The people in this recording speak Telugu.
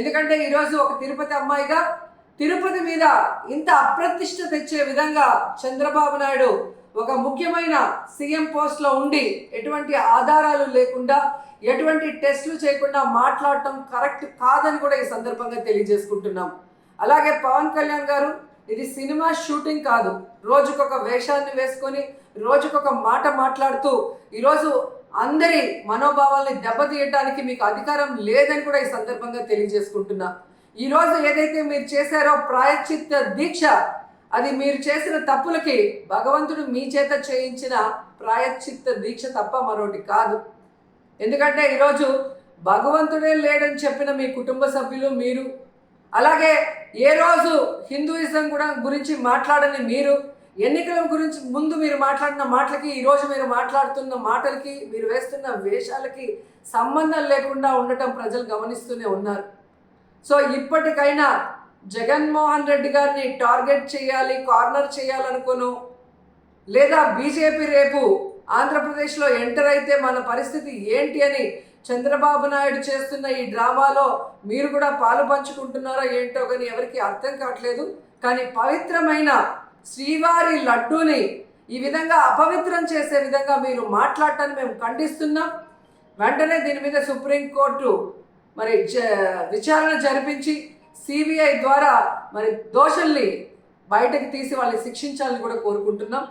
ఎందుకంటే ఈరోజు ఒక తిరుపతి అమ్మాయిగా తిరుపతి మీద ఇంత అప్రతిష్ట తెచ్చే విధంగా చంద్రబాబు నాయుడు ఒక ముఖ్యమైన సీఎం పోస్ట్లో ఉండి ఎటువంటి ఆధారాలు లేకుండా ఎటువంటి టెస్టులు చేయకుండా మాట్లాడటం కరెక్ట్ కాదని కూడా ఈ సందర్భంగా తెలియజేసుకుంటున్నాం. అలాగే పవన్ కళ్యాణ్ గారు ఇది సినిమా షూటింగ్ కాదు. రోజుకొక వేషాన్ని వేసుకొని రోజుకొక మాట మాట్లాడుతూ ఈరోజు అందరి మనోభావాల్ని దెబ్బతీయటానికి మీకు అధికారం లేదని కూడా ఈ సందర్భంగా తెలియజేసుకుంటున్నా. ఈరోజు ఏదైతే మీరు చేశారో ప్రాయశ్చిత్త దీక్ష అది మీరు చేసిన తప్పులకి భగవంతుడు మీ చేత చేయించిన ప్రాయశ్చిత్త దీక్ష తప్ప మరొకటి కాదు. ఎందుకంటే ఈరోజు భగవంతుడే లేడని చెప్పిన మీ కుటుంబ సభ్యులు మీరు అలాగే ఏ రోజు హిందూయిజం కూడా గురించి మాట్లాడని మీరు ఎన్నికల గురించి ముందు మీరు మాట్లాడిన మాటలకి ఈరోజు మీరు మాట్లాడుతున్న మాటలకి మీరు వేస్తున్న వేషాలకి సంబంధం లేకుండా ఉండటం ప్రజలు గమనిస్తూనే ఉన్నారు. సో ఇప్పటికైనా జగన్మోహన్ రెడ్డి గారిని టార్గెట్ చేయాలి కార్నర్ చేయాలనుకోను లేదా బీజేపీ రేపు ఆంధ్రప్రదేశ్లో ఎంటర్ అయితే మన పరిస్థితి ఏంటి అని చంద్రబాబు నాయుడు చేస్తున్న ఈ డ్రామాలో మీరు కూడా పాలు పంచుకుంటున్నారో ఏంటో కానీ ఎవరికి అర్థం కావట్లేదు. కానీ పవిత్రమైన శ్రీవారి లడ్డూని ఈ విధంగా అపవిత్రం చేసే విధంగా మీరు మాట్లాడటాన్ని మేము ఖండిస్తున్నాం. వెంటనే దీని మీద సుప్రీంకోర్టు మరి జ- విచారణ జరిపించి సిబిఐ ద్వారా మరి దోషుల్ని బయటకు తీసి వాళ్ళని శిక్షించాలని కూడా కోరుకుంటున్నాం.